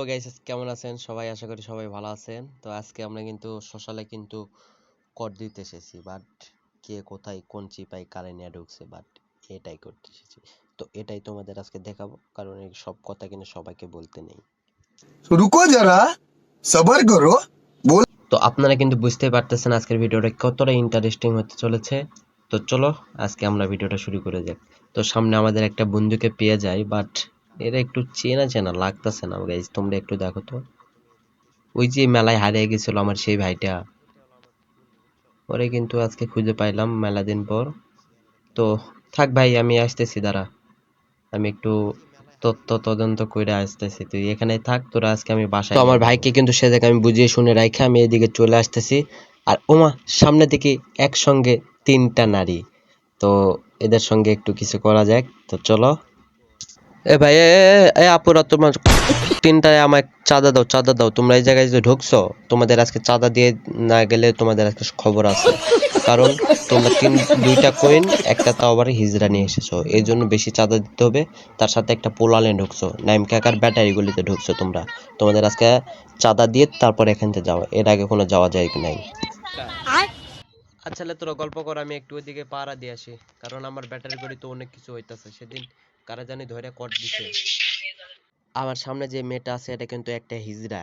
তো গাইস কেমন আছেন? সবাই আশা করি সবাই ভালো আছেন। তো আজকে আমরা কিন্তু শশালে কিন্তু কর দিতে এসেছি বাট কে কোথায় কোন চিপায় কারে নিয়ে ঢুকছে বাট এটাই করতে এসেছি। তো এটাই তোমাদের আজকে দেখাবো কারণ এই সব কথা কিন্তু সবাইকে বলতে নেই। রুকো যারা সবার করো। বল তো আপনারা কিন্তু বুঝতে পারতেছেন আজকের ভিডিওটা কতটা ইন্টারেস্টিং হতে চলেছে। তো চলো আজকে আমরা ভিডিওটা শুরু করে যাই তো সামনে আমাদের একটা বন্ধুকে পেয়ে যাই বাট এরা একটু চেনা চেনা লাগতেছে না। গাইজ তোমরা একটু দেখো তো। ওই যে মেলায় হারিয়ে গেছিল আমার সেই ভাইটা। ওরে কিন্তু আজকে খুঁজে পাইলাম মেলা দিন পর। তো থাক ভাই আমি আসতেছি দাঁড়া। আমি একটু তথ্য তদন্ত করে আসতেছি। তুই এখানে থাক তোরা আজকে আমি বাসায় তো আমার ভাইকে কিন্তু সে জায়গায় আমি বুঝিয়ে শুনে রাখে আমি এদিকে চলে আসতেছি। আর ওমা সামনে থেকে একসঙ্গে তিনটা নারী। তো এদের সঙ্গে একটু কিছু করা যাক। তো চলো। এ ভাই এ এ- আপুরা তোমার তিনটায় আমায় চাঁদা দাও চাঁদা দাও। তোমরা এই জায়গায় যে ঢুকছো তোমাদের আজকে চাঁদা দিয়ে না গেলে তোমাদের আজকে খবর আছে। কারণ তোমরা তিন দুইটা কয়েন একটা তাও আবার হিজড়া নিয়ে এসেছ। এই জন্য বেশি চাঁদা দিতে হবে। তার সাথে একটা পোলালে ঢুকছো। নাইম কাকার ব্যাটারি গুলিতে ঢুকছো তোমরা। তোমাদের আজকে চাঁদা দিয়ে তারপর এখান থেকে যাও। এর আগে কোনো যাওয়া যায় কি নাই? আচ্ছা তোরা গল্প কর আমি একটু ওইদিকে পাড়া দিয়ে আসি। কারণ আমার ব্যাটারি গাড়ি তো অনেক কিছু হইতাছে সেদিন। কারা জানি ধরে কট দিছে। আমার সামনে যে মেয়েটা আছে এটা কিন্তু একটা হিজড়া।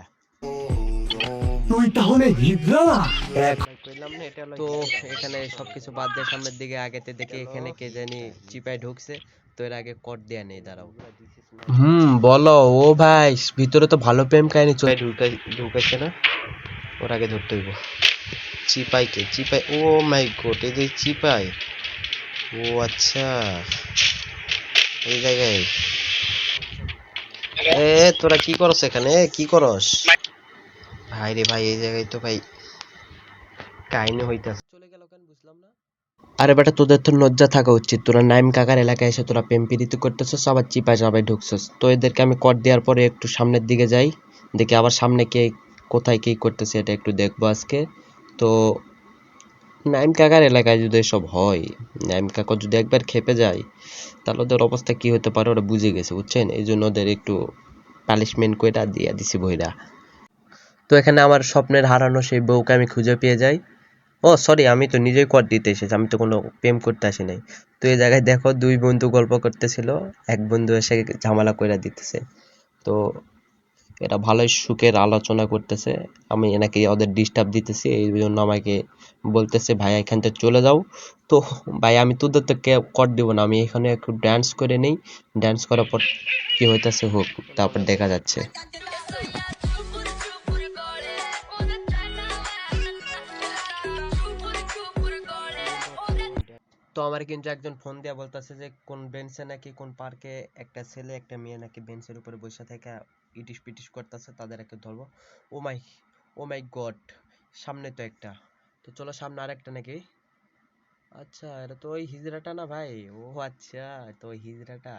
তুই তাহলে হিজড়া? না তো এখানে সবকিছু বাদ দিয়ে সামনের দিকে আগেতে দেখে এখানে কে জানি চিপায় ঢুকছে তো এর আগে কট দেয়া নেই দাঁড়াও। হুম বলো ও ভাই ভিতরে তো ভালো প্রেম কাহিনী চলে ঢুকাই ঢুকাইছে না? ওর আগে ধরতে হইব। চিপাই কে? চিপাই ও মাই গড এই যে চিপাই। ও আচ্ছা। এই জায়গায়। এ তোরা কি করস এখানে? কি করস? ভাই রে ভাই এই জায়গায় তো ভাই কাহিনী হইতাছে। চলে গেল কেন বুঝলাম না। আরে বেটা তোদের তো লজ্জা থাকা উচিত। তোরা নাইম কাকার এলাকায় এসে তোরা প্রেম প্রীতি করতেছস আবার চিপায় চাপায় ঢুকছস। তো এদেরকে আমি কর দেওয়ার পরে একটু সামনের দিকে যাই। দেখি আবার সামনে কে কোথায় কি করতেছে এটা একটু দেখব আজকে। তো নাইম কাকার এলাকায় যদি এসব হয়, নাইম কাকা যদি একবার খেপে যায়, তাহলে ওদের অবস্থা কি হতে পারে ওরা বুঝে গেছে, বুঝছেন? এই জন্য ওদের একটু পানিশমেন্ট করে দিয়ে দিছি বইরা তো এখানে আমার স্বপ্নের হারানো সেই বউকে আমি খুঁজে পেয়ে যাই। ও সরি আমি তো নিজেই কর দিতে এসেছি, আমি তো কোনো প্রেম করতে আসি নাই। তো এই জায়গায় দেখো দুই বন্ধু গল্প করতেছিল, এক বন্ধু এসে ঝামেলা কইরা দিতেছে। তো এটা ভালোই সুখের আলোচনা করতেছে। আমি এনাকে ওদের ডিস্টার্ব দিতেছি, এই জন্য আমাকে বলতেছে, ভাই, এখান থেকে চলে যাও। তো, ভাই, আমি তোদের তো কে কর দিব না, আমি এখানে একটু ড্যান্স করে নেই। ড্যান্স করার পর কি হইতেছে হোক, তারপর দেখা যাচ্ছে। তো আমার কিন্তু একজন ফোন দিয়া বলতেছে যে, কোন বেঞ্চে নাকি, কোন পার্কে একটা ছেলে, একটা মেয়ে নাকি বেঞ্চের উপরে বসে থেকে, ইটিস পিটিস করতেছে, তাদের একটা ধরবো। ও মাই ও মাই গড, সামনে তো একটা। তো চলো সামনে আরেকটা নাকি? আচ্ছা এটা তো ওই হিজড়াটা না ভাই? ও আচ্ছা তো ওই হিজড়াটা।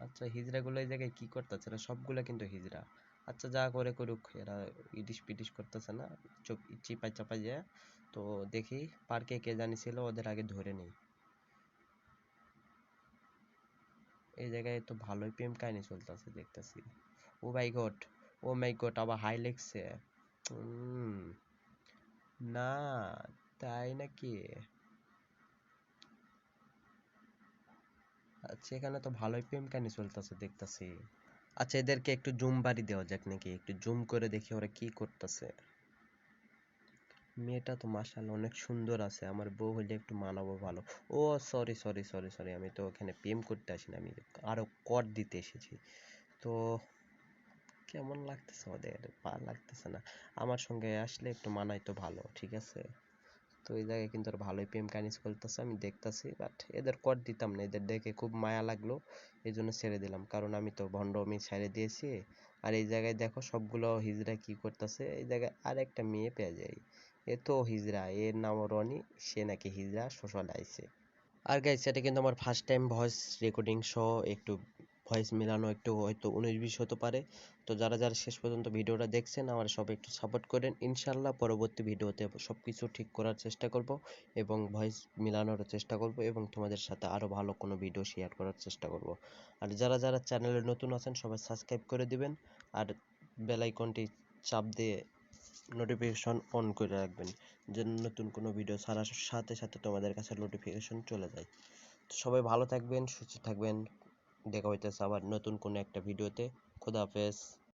আচ্ছা হিজড়াগুলো এই জায়গায় কি করতেছে? এরা সবগুলো কিন্তু হিজড়া। আচ্ছা যা করে করুক, এরা ইটিস পিটিস করতেছে না? চোখ চিপাই চাপাই যায়। তো দেখি পার্কে কে জানি ছিল, ওদের আগে ধরে নেই। এই জায়গায় তো ভালোই প্রেম কাহিনী চলতেছে দেখতেছি। Oh my god, oh my god, আবার হাই লেগছে না, তাই নাকি? আচ্ছা এখানে তো ভালোই প্রেম কাহিনী চলতেছে দেখতেছি। আচ্ছা এদেরকে একটু জুম বাড়ি দেওয়া যাক নাকি? একটু জুম করে দেখি ওরা কি করতেছে। মেয়েটা তো মাশাআল্লাহ অনেক সুন্দর আছে। আমার বউ হলে একটু মানাবো ভালো। Oh sorry sorry sorry sorry আমি তো ওখানে প্রেম করতে আসিনি, আমি আরও কর দিতে এসেছি। তো কেমন লাগতেছে ওদের? ভালো লাগতেছে না। আমার সঙ্গে আসলে একটু মানাই তো ভালো, ঠিক আছে? তো এই জায়গায় কিন্তু ওরা ভালোই প্রেম কাহিনী চলতেছে, আমি দেখতাছি বাট এদের কর দিতাম না। এদের দেখে খুব মায়া লাগল এই জন্য ছেড়ে দিলাম। কারণ আমি তো ভণ্ডামি ছেড়ে দিয়েছি। আর এই জায়গায় দেখো সবগুলো হিজড়া কি করতেছে, এই জায়গায় আর একটা মেয়ে পেয়ে যায় এ তো হিজড়া, এর নাম রনি, সে নাকি হিজরা সোশ্যাল আইছে। আর গাইস এটা কিন্তু আমার ফার্স্ট টাইম ভয়েস রেকর্ডিং সহ একটু ভয়েস মেলানো একটু হয়তো উনিশ বিশ হতে পারে। তো যারা যারা শেষ পর্যন্ত ভিডিওটা দেখছেন, আমার সবাই একটু সাপোর্ট করেন। ইনশাল্লাহ পরবর্তী ভিডিওতে সব কিছু ঠিক করার চেষ্টা করব এবং ভয়েস মেলানোর চেষ্টা করব এবং তোমাদের সাথে আরও ভালো কোনো ভিডিও শেয়ার করার চেষ্টা করব। আর যারা যারা চ্যানেলে নতুন আছেন, সবাই সাবস্ক্রাইব করে দিবেন। আর বেল আইকনটি চাপ দিয়ে নোটিফিকেশন অন করে রাখবেন, যেন নতুন কোনো ভিডিও ছাড়ার সাথে সাথে তোমাদের কাছে নোটিফিকেশন চলে যায়। তো সবাই ভালো থাকবেন, সুস্থ থাকবেন, দেখা হইতেছে আবার নতুন কোনো একটা ভিডিওতে খোদা হাফেজ।